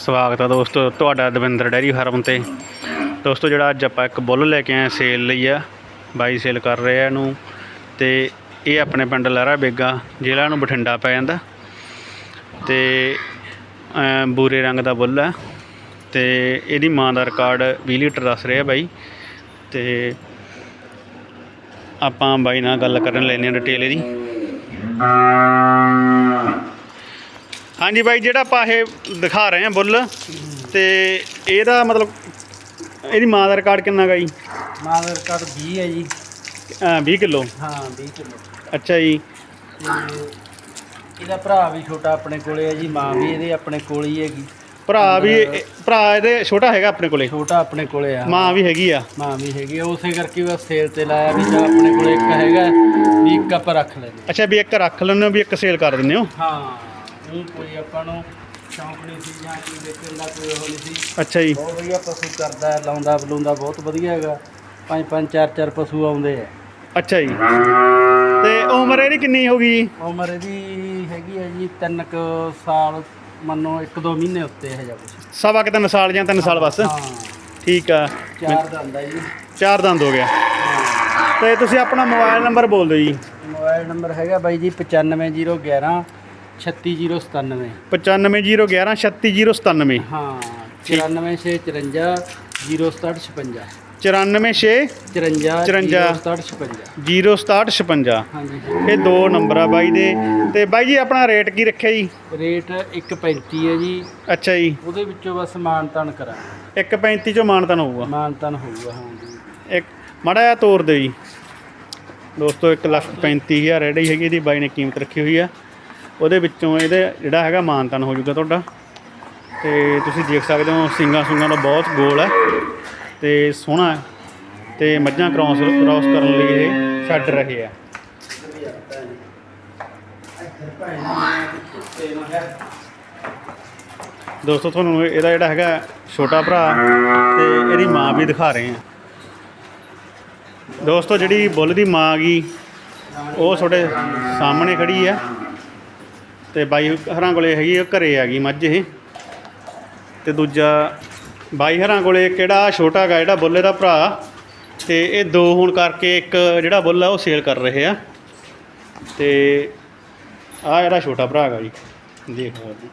ਸਵਾਗਤ ਹੈ ਦੋਸਤੋ, ਤੁਹਾਡਾ ਦਵਿੰਦਰ ਡੈਰੀ ਫਾਰਮ ਤੇ। ਦੋਸਤੋ, ਜਿਹੜਾ ਅੱਜ ਆਪਾਂ ਇੱਕ ਬੁੱਲ ਲੈ ਕੇ ਆਏ ਸੇਲ ਲਈ ਆ, ਬਾਈ ਸੇਲ ਕਰ ਰਹੇ ਆ ਇਹਨੂੰ। ਤੇ ਇਹ ਆਪਣੇ ਪਿੰਡ ਲਹਿਰਾ ਬੇਗਾ, ਜ਼ਿਲ੍ਹਾ ਨੂੰ ਬਠਿੰਡਾ ਪੈ ਜਾਂਦਾ। ਤੇ ਅਮ ਬੂਰੇ ਰੰਗ ਦਾ ਬੁੱਲ ਆ। ਤੇ ਇਹਦੀ ਮਾਂ ਦਾ ਰਿਕਾਰਡ 20 ਲੀਟਰ ਦੱਸ ਰਿਹਾ ਬਾਈ। ਤੇ ਆਪਾਂ ਬਾਈ ਨਾਲ ਗੱਲ ਕਰਨ ਲੈਨੇ ਆ ਡਿਟੇਲ ਇਹਦੀ। ਹਾਂਜੀ ਬਾਈ ਜਿਹੜਾ ਆਪਾਂ ਇਹ ਦਿਖਾ ਰਹੇ ਹਾਂ ਬੁੱਲ ਤੇ ਇਹਦਾ ਮਤਲਬ ਇਹਦੀ ਮਾਂ ਦਾ ਰਿਕਾਰਡ ਕਿੰਨਾ ਗਾ ਜੀ? ਮਾਦਰ ਕੱਟ 20 ਹੈ ਜੀ। ਅਹ 20 ਕਿਲੋ? ਹਾਂ 20 ਕਿਲੋ। ਅੱਛਾ ਜੀ। ਤੇ ਇਹਦਾ ਭਰਾ ਵੀ ਛੋਟਾ ਆਪਣੇ ਕੋਲੇ ਹੈ ਜੀ ਮਾਂ ਵੀ ਇਹਦੇ ਆਪਣੇ ਕੋਲ ਹੀ ਹੈਗੀ। ਭਰਾ ਵੀ ਇਹ- ਭਰਾ ਇਹਦੇ ਛੋਟਾ ਹੈਗਾ ਆਪਣੇ ਕੋਲੇ? ਛੋਟਾ ਆਪਣੇ ਕੋਲੇ ਆ। ਮਾਂ ਵੀ ਹੈਗੀ ਆ? ਮਾਂ ਵੀ ਹੈਗੀ ਆ, ਉਸੇ ਕਰਕੇ ਬਸ ਸੇਲ ਤੇ ਲਾਇਆ ਵੀ ਜਾਂ ਆਪਣੇ ਕੋਲੇ ਇੱਕ ਹੈਗਾ ਵੀ ਇੱਕ ਆਪਾਂ ਰੱਖ ਲੈਂਦੇ। ਅੱਛਾ ਵੀ ਇੱਕ ਰੱਖ ਲੈਂਦੇ ਹੋ ਵੀ ਇੱਕ ਸੇਲ ਕਰ ਦਿੰਦੇ ਹੋ? ਹਾਂ। ਉਹ ਕੋਈ ਆਪਾਂ ਨੂੰ ਸ਼ੌਂਕ ਨਹੀਂ ਸੀ ਜਾਂ ਕੋਈ ਵੇਚਣ ਦਾ ਕੋਈ ਉਹ ਨਹੀਂ ਸੀ। ਅੱਛਾ ਜੀ। ਬਹੁਤ ਵਧੀਆ ਪਸ਼ੂ ਕਰਦਾ ਹੈ, ਲਾਉਂਦਾ ਬਲੂੰਦਾ ਬਹੁਤ ਵਧੀਆ ਹੈਗਾ। ਪੰਜ ਪੰਜ ਚਾਰ ਚਾਰ ਪਸ਼ੂ ਆਉਂਦੇ ਆ। ਅੱਛਾ ਜੀ। ਤੇ ਉਮਰ ਇਹਦੀ ਕਿੰਨੀ ਹੋ ਗਈ? ਜੀ ਉਮਰ ਇਹਦੀ ਹੈਗੀ ਹੈ ਜੀ ਤਿੰਨ ਕੁ ਸਾਲ ਮੰਨੋ ਇੱਕ ਦੋ ਮਹੀਨੇ ਉੱਤੇ ਹੈ ਜਾਂ ਕੁਛ। ਸਵਾ ਕਿ ਤਿੰਨ ਸਾਲ ਜਾਂ ਤਿੰਨ ਸਾਲ ਬਸ? ਹਾਂ। ਠੀਕ ਆ। ਚਾਰ ਦਾ ਹੁੰਦਾ ਜੀ। ਚਾਰ ਦੰਦ ਹੋ ਗਿਆ। ਤੇ ਤੁਸੀਂ ਆਪਣਾ ਮੋਬਾਈਲ ਨੰਬਰ ਬੋਲ ਦਿਓ ਜੀ। ਮੋਬਾਈਲ ਨੰਬਰ ਹੈਗਾ ਬਾਈ ਜੀ 95011 36097 95011 36097 ਹਾਂ 94654 0756 946 54 54 0756 06756 ਹਾਂਜੀ ਇਹ ਦੋ ਨੰਬਰ ਆ ਬਾਈ ਦੇ। ਤੇ ਬਾਈ ਜੀ ਆਪਣਾ ਰੇਟ ਕੀ ਰੱਖਿਆ ਜੀ? ਰੇਟ 135 ਹੈ ਜੀ। ਅੱਛਾ ਜੀ। ਉਹਦੇ ਵਿੱਚੋਂ ਬਸ ਮਾਨਤਨ ਕਰਾਂ। 135 ਚੋਂ ਮਾਨਤਨ ਹੋਊਗਾ। ਮਾਨਤਨ ਹੋਊਗਾ ਹਾਂ ਜੀ। ਇੱਕ ਮਾੜਾ ਜਿਹਾ ਤੋੜ ਦਿਓ ਜੀ। ਦੋਸਤੋ 1 ਲੱਖ 35000 ਰੇੜੀ ਹੈਗੀ ਇਹਦੀ ਬਾਈ ਨੇ ਕੀਮਤ ਰੱਖੀ ਹੋਈ ਆ। ਉਹਦੇ ਵਿੱਚੋਂ ਇਹਦੇ ਜਿਹੜਾ ਹੈਗਾ ਮਾਨਤਨ ਹੋ ਜਾਊਗਾ ਤੁਹਾਡਾ। ਤੇ ਤੁਸੀਂ ਦੇਖ ਸਕਦੇ ਹੋ ਸਿੰਗਾਂ ਸੁੰਗਾਂ ਦਾ ਬਹੁਤ ਗੋਲ ਹੈ ਤੇ ਸੋਹਣਾ ਹੈ। ਤੇ ਮੱਝਾਂ ਕ੍ਰਾਸ ਕ੍ਰਾਸ ਕਰਨ ਲਈ ਇਹ ਛੱਡ ਰਹੇ ਆ। ਦੋਸਤੋ, ਤੁਹਾਨੂੰ ਇਹਦਾ ਜਿਹੜਾ ਹੈਗਾ ਛੋਟਾ ਭਰਾ ਤੇ ਇਹਦੀ ਮਾਂ ਵੀ ਦਿਖਾ ਰਹੇ ਆ ਦੋਸਤੋ, ਜਿਹੜੀ ਬੁੱਲ ਦੀ ਮਾਂ ਗਈ, ਉਹ ਤੁਹਾਡੇ ਸਾਹਮਣੇ ਖੜੀ ਆ ਤੇ ਬਾਈ ਹਰਾਂ ਕੋਲੇ ਹੈਗੀ ਆ, ਘਰੇ ਆ ਗਈ ਮੱਝ ਇਹ। ਤੇ ਦੂਜਾ ਬਾਈ ਹਰਾਂ ਕੋਲੇ ਕਿਹੜਾ ਛੋਟਾ ਗਾ ਜਿਹੜਾ ਬੁੱਲੇ ਦਾ ਭਰਾ। ਤੇ ਇਹ ਦੋ ਹੋਣ ਕਰਕੇ ਇੱਕ ਜਿਹੜਾ ਬੁੱਲ ਆ, ਉਹ ਸੇਲ ਕਰ ਰਹੇ ਆ। ਤੇ ਆ ਜਿਹੜਾ ਛੋਟਾ ਭਰਾ ਹੈਗਾ ਜੀ। ਦੇਖ ਲਓ ਜੀ।